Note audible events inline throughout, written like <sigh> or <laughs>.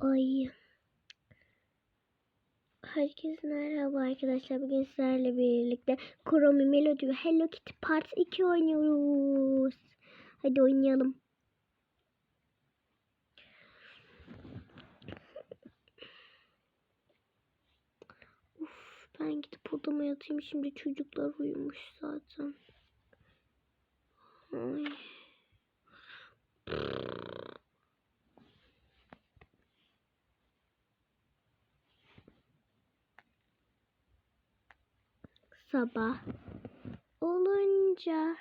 Ay. Herkese merhaba arkadaşlar. Bugün sizlerle birlikte Chromie Melody ve Hello Kitty Part 2 oynuyoruz. Hadi oynayalım. Uf, ben gidip odama yatayım. Şimdi çocuklar uyumuş zaten. Ay. Sabah olunca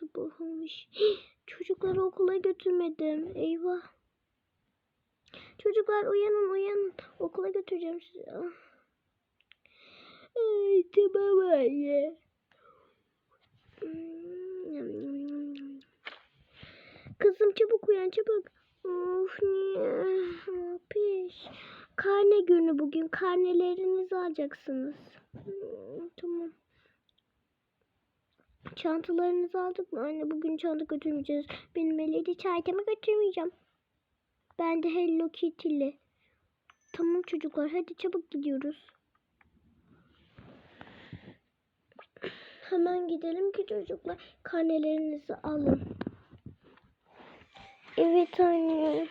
sabah olmuş. Çocukları okula götürmedim. Eyvah. Çocuklar uyanın uyanın. Okula götüreceğim sizi. Ah. Ay, tamam anne. Kızım çabuk uyan çabuk. Of niye? Piş. Karne günü bugün. Karnelerinizi alacaksınız. Hmm, Tamam. Çantalarınızı aldık mı? Anne bugün çanta götürmeyeceğiz. Benim Melody çantamı götürmeyeceğim. Ben de Hello Kitty'li. Tamam çocuklar hadi çabuk gidiyoruz. Hemen gidelim ki çocuklar karnelerinizi alın. Evet anne.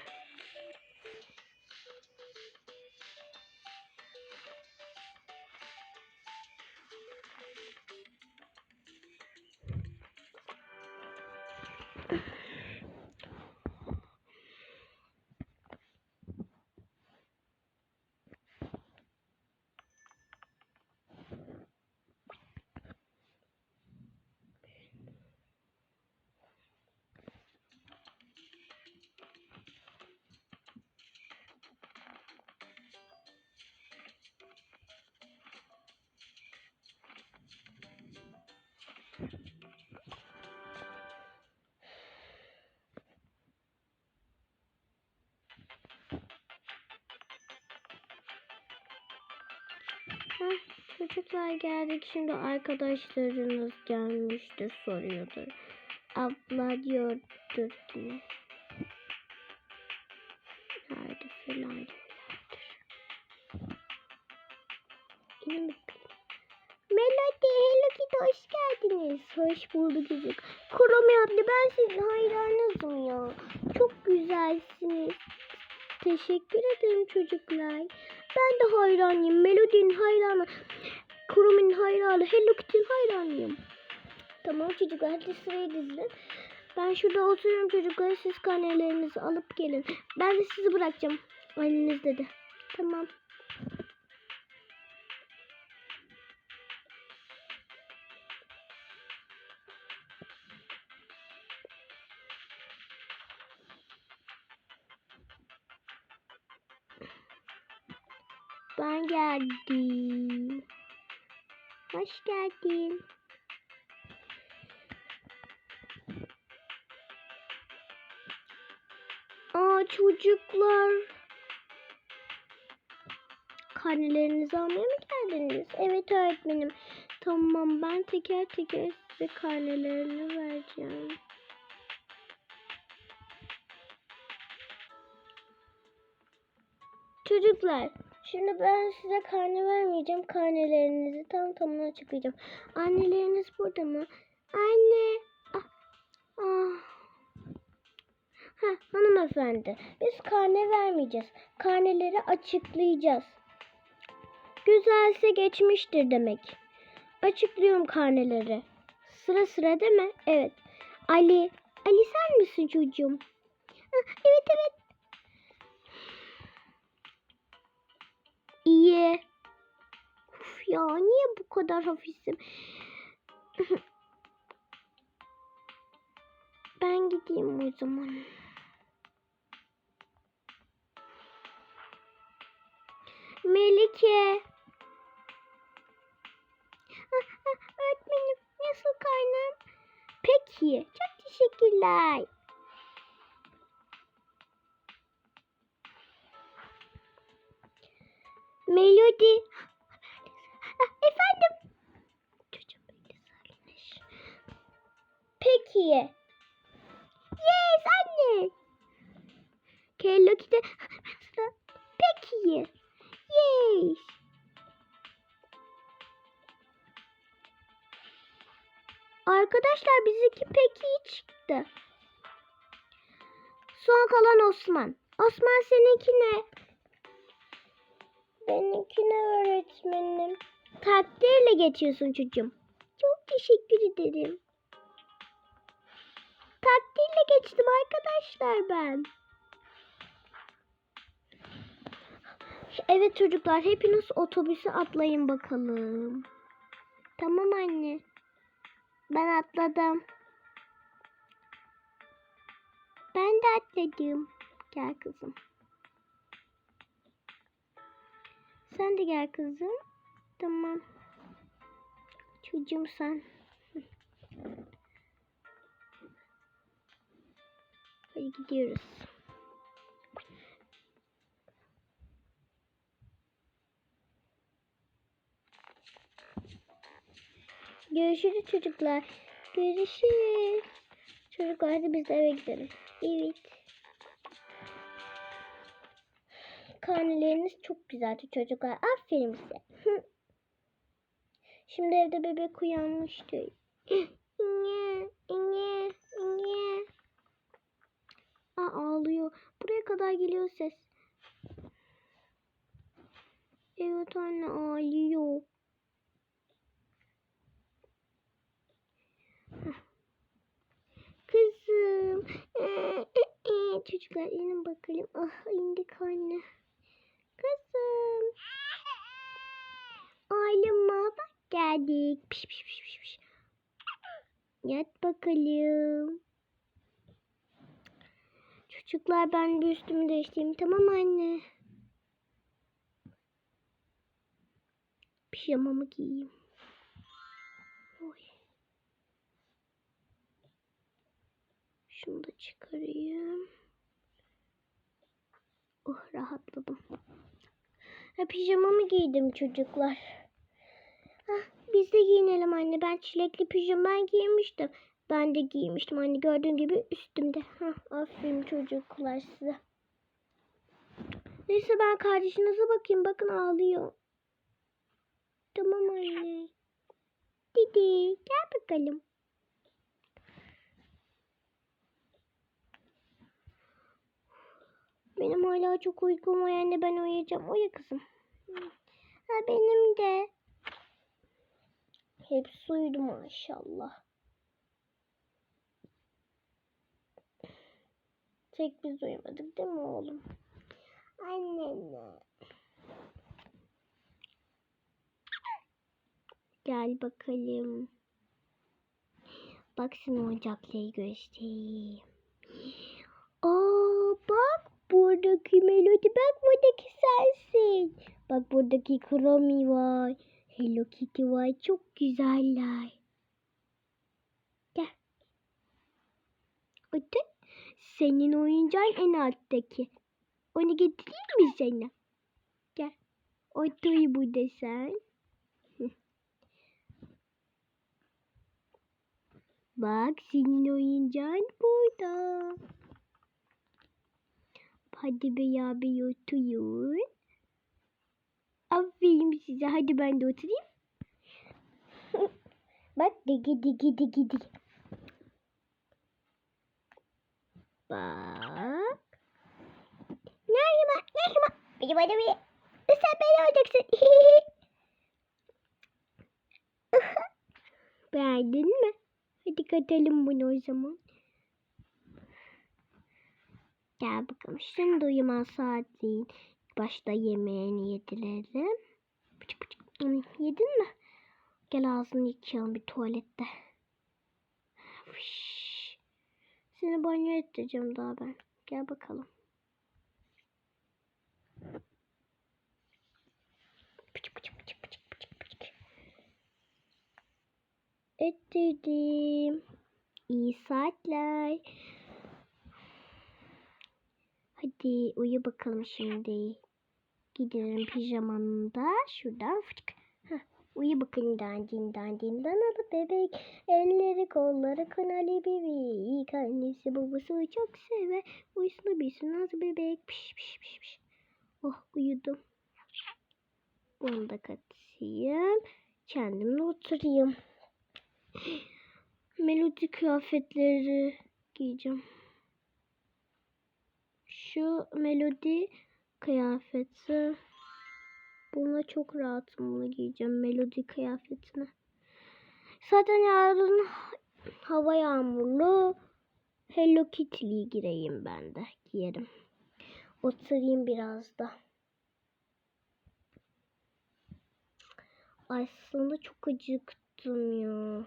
Çocuklar geldik. Şimdi arkadaşlarınız gelmiştir soruyordur. Abla diyordur ki. Nerede falan diyorlardır. İnanın Melody, Hello Kitty hoş geldiniz. Hoş bulduk çocuk. Kuromi abla ben sizin hayranınızım ya. Çok güzelsiniz. Teşekkür ederim çocuklar. Ben de hayranıyım. Melody'nin hayranı. Kurumi'nin hayranı. Hello Kitty'nin hayranıyım. Tamam çocuklar hadi sıraya dizilin. Ben şurada oturuyorum çocuklar. Siz karnelerinizi alıp gelin. Ben de sizi bırakacağım. Anneniz dedi. Tamam. Ben geldim. Hoş geldin. Aa çocuklar. Karnelerinizi almaya mı geldiniz? Evet öğretmenim. Tamam ben teker teker size karnelerini vereceğim. Çocuklar, şimdi ben size karne vermeyeceğim. Karnelerinizi tam tamına açıklayacağım. Anneleriniz burada mı? Anne. Ah. Ah. Ha, hanımefendi. Biz karne vermeyeceğiz. Karneleri açıklayacağız. Güzelse geçmiştir demek. Açıklıyorum karneleri. Sıra sıra değil mi? Evet. Ali. Ali sen misin çocuğum? Ah, evet evet. İyi. Uf ya niye bu kadar hafifim? <laughs> ben gideyim o zaman. Melike. Ah, ah, Öğretmenim nasıl karnım? Peki. Çok teşekkürler. Hello Kitty. Sıra Pecky'yi. Yes. Arkadaşlar bizimki pek iyi çıktı. Son kalan Osman. Osman seninki ne? Benimki ne öğretmenim? Takdirle geçiyorsun çocuğum. Çok teşekkür ederim. Takdirle geçtim arkadaşlar ben. Evet çocuklar hepiniz otobüse atlayın bakalım. Tamam anne. Ben atladım. Ben de atladım. Gel kızım. Sen de gel kızım. Tamam. Çocuğum sen. Hadi gidiyoruz. Görüşürüz çocuklar. Görüşürüz. Çocuklar hadi biz eve gidelim. Evet. Karneleriniz çok güzeldi çocuklar. Aferin size. <laughs> Şimdi evde bebek uyanmıştı. İnye, inye, inye. Aa, ağlıyor. Buraya kadar geliyor ses. Evet anne ağlıyor. Kızım. Çocuklar inin bakalım. Ah indik anne. Kızım. Aileme bak geldik. Piş piş piş piş piş. Yat bakalım. Çocuklar ben bir üstümü değiştireyim tamam anne? Pijamamı giyeyim. Şunu da çıkarayım. Oh rahatladım. Ha, pijamamı giydim çocuklar. Ah, biz de giyinelim anne. Ben çilekli pijama giymiştim. Ben de giymiştim anne. Gördüğün gibi üstümde. Hah, aferin çocuklar size. Neyse ben kardeşinize bakayım. Bakın ağlıyor. Tamam anne. Didi gel bakalım. Benim hala çok uykum var anne ben uyuyacağım. Uyu kızım. Ha benim de. Hepsi uyudu maşallah. Tek biz uyumadık değil mi oğlum? Annenle. Gel bakalım. Bak sana oyuncakları göstereyim. Aa bak buradaki Melody bak buradaki sensin. Bak buradaki Kromi var. Hello Kitty var. Çok güzeller. Gel. Otur. Senin oyuncağın en alttaki. Onu getireyim mi sana? Gel. Otur burada sen. <laughs> Bak senin oyuncağın burada. Hadi beraber oturun. Aferin size. Hadi ben de oturayım. <laughs> Bak digi digi digi digi. Bak. Nerede Nerede Beni bana bir. Sen beni olacaksın. <laughs> Beğendin mi? Hadi katalım bunu o zaman. Gel bakalım. Şimdi uyuma saatliğin. Başta yemeğini yedirelim. Pıçık pıçık. Yedin mi? Gel ağzını yıkayalım bir tuvalette. Fış. Seni banyo ettireceğim daha ben. Gel bakalım. Pıçık pıçık pıçık pıçık pıçık pıçık. Ettirdim. İyi saatler. Hadi uyu bakalım şimdi. Gidelim pijamanı da şuradan fıçık. Heh, Uyu bakın dandin dandin danalı bebek. Elleri kolları kanalı bebek. Annesi babası çok sever. Uyusunu bilsin nasıl bebek. Piş piş piş piş. Oh uyudum. Onu da katayım. Kendim de oturayım. <gasps> Melodi kıyafetleri giyeceğim. Şu melodi kıyafeti. Buna çok rahatım bunu giyeceğim. Melodi kıyafetini. Zaten yarın hava yağmurlu. Hello Kitty'yi gireyim ben de. Giyerim. Oturayım biraz da. Aslında çok acıktım ya.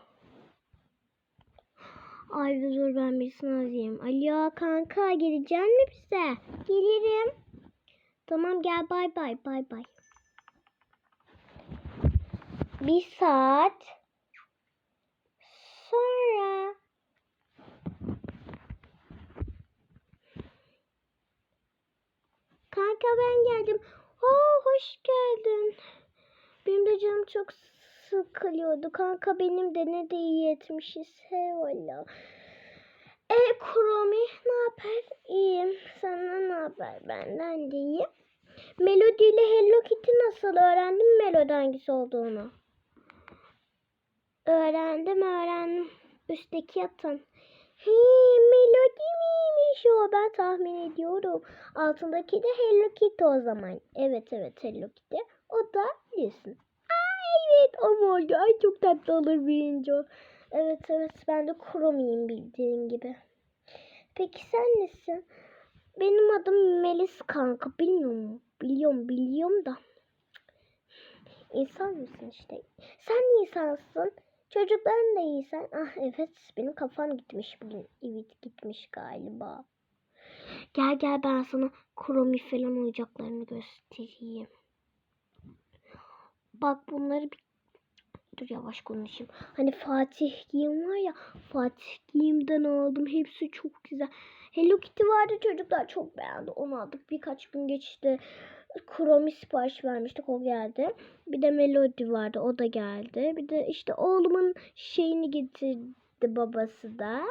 Ay dur ben bir sınav yiyeyim. Alo kanka geleceksin mi bize? Gelirim. Tamam gel bay bay bay bay. Bir saat sonra Kanka ben geldim. Oo hoş geldin. Benim de canım çok sıkılıyordu. Kanka benim de ne de iyi etmişiz. He valla. E Kuromi ne haber? İyiyim. Senden ne haber? Benden de iyiyim. Melody ile Hello Kitty nasıl öğrendin mi Melody hangisi olduğunu? Öğrendim öğrendim. Üstteki yatan. Hey Melody miymiş o? Ben tahmin ediyorum. Altındaki de Hello Kitty o zaman. Evet evet Hello Kitty. O da Listen. Evet ama oldu. Ay çok tatlı olur büyüyünce o. Evet evet ben de Kuromi'yim bildiğin gibi. Peki sen nesin? Benim adım Melis kanka. Bilmiyor musun? Biliyorum biliyorum da. İnsan mısın işte? Sen insansın. Çocukların da insan. Ah evet benim kafam gitmiş bugün. Evet gitmiş galiba. Gel gel ben sana kromi falan oyuncaklarını göstereyim. Bak bunları bir... Dur yavaş konuşayım. Hani Fatih giyim var ya. Fatih giyimden aldım. Hepsi çok güzel. Hello Kitty vardı çocuklar çok beğendi. Onu aldık. Birkaç gün geçti. Kromi sipariş vermiştik o geldi. Bir de Melody vardı o da geldi. Bir de işte oğlumun şeyini getirdi babası da.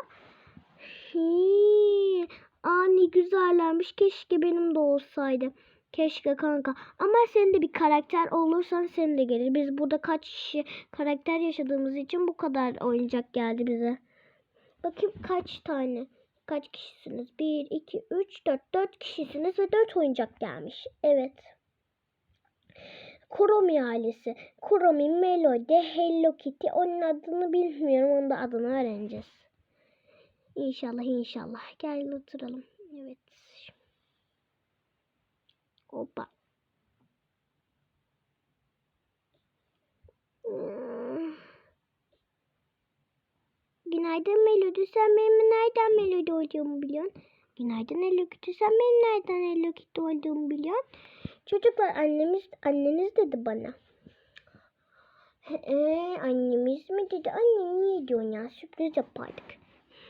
Hii. Aa ne güzellermiş. Keşke benim de olsaydı. Keşke kanka. Ama sen de bir karakter olursan sen de gelir. Biz burada kaç kişi karakter yaşadığımız için bu kadar oyuncak geldi bize. Bakayım kaç tane. Kaç kişisiniz? 1, 2, 3, 4. 4 kişisiniz ve 4 oyuncak gelmiş. Evet. Kuromi ailesi. Kuromi, Melody, Hello Kitty. Onun adını bilmiyorum. Onun da adını öğreneceğiz. İnşallah inşallah. Gel oturalım. Evet. Hoppa. Hmm. Günaydın Melody. Sen benim nereden Melody olduğumu biliyorsun? Günaydın Hello Kitty. Sen benim nereden Hello Kitty olduğumu biliyorsun? Çocuklar annemiz anneniz dedi bana. Ee, annemiz mi dedi? Anne niye diyorsun ya? Sürpriz yapardık.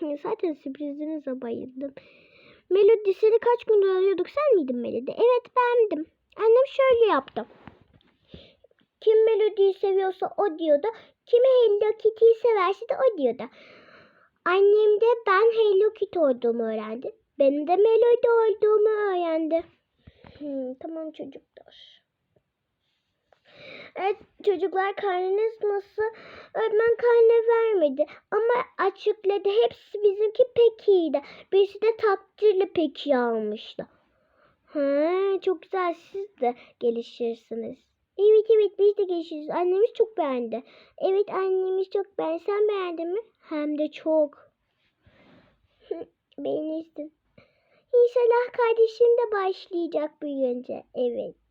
<laughs> Zaten sürprizinize bayıldım. Melody seni kaç gündür arıyorduk. Sen miydin Melody? Evet bendim. Annem şöyle yaptı. Kim Melody'yi seviyorsa o diyordu. Kim Hello Kitty'yi severse de o diyordu. Annem de ben Hello Kitty olduğumu öğrendi. Benim de Melody olduğumu öğrendi. Hmm, tamam çocuklar. Evet çocuklar karnınız nasıl? Öğretmen karne vermedi ama açıkladı. Hepsi bizimki pek iyiydi. Birisi de takdirle pek iyi almıştı. Ha, çok güzel siz de gelişirsiniz. Evet evet biz de gelişiriz. Annemiz çok beğendi. Evet annemiz çok beğendi. Sen beğendin mi? Hem de çok. <laughs> Beğenirsin. İnşallah kardeşim de başlayacak büyüyünce. Evet.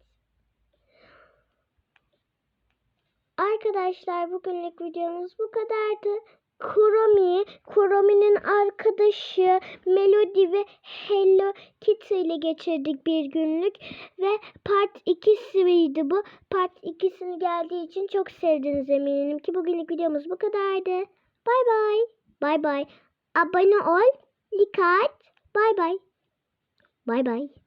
Arkadaşlar bugünlük videomuz bu kadardı. Kuromi, Kuromi'nin arkadaşı Melody ve Hello Kitty ile geçirdik bir günlük. Ve part 2'siydi bu. Part 2'sini geldiği için çok sevdiniz eminim ki bugünlük videomuz bu kadardı. Bay bay. Bay bay. Abone ol. Dikkat. Bay bay. Bay bay.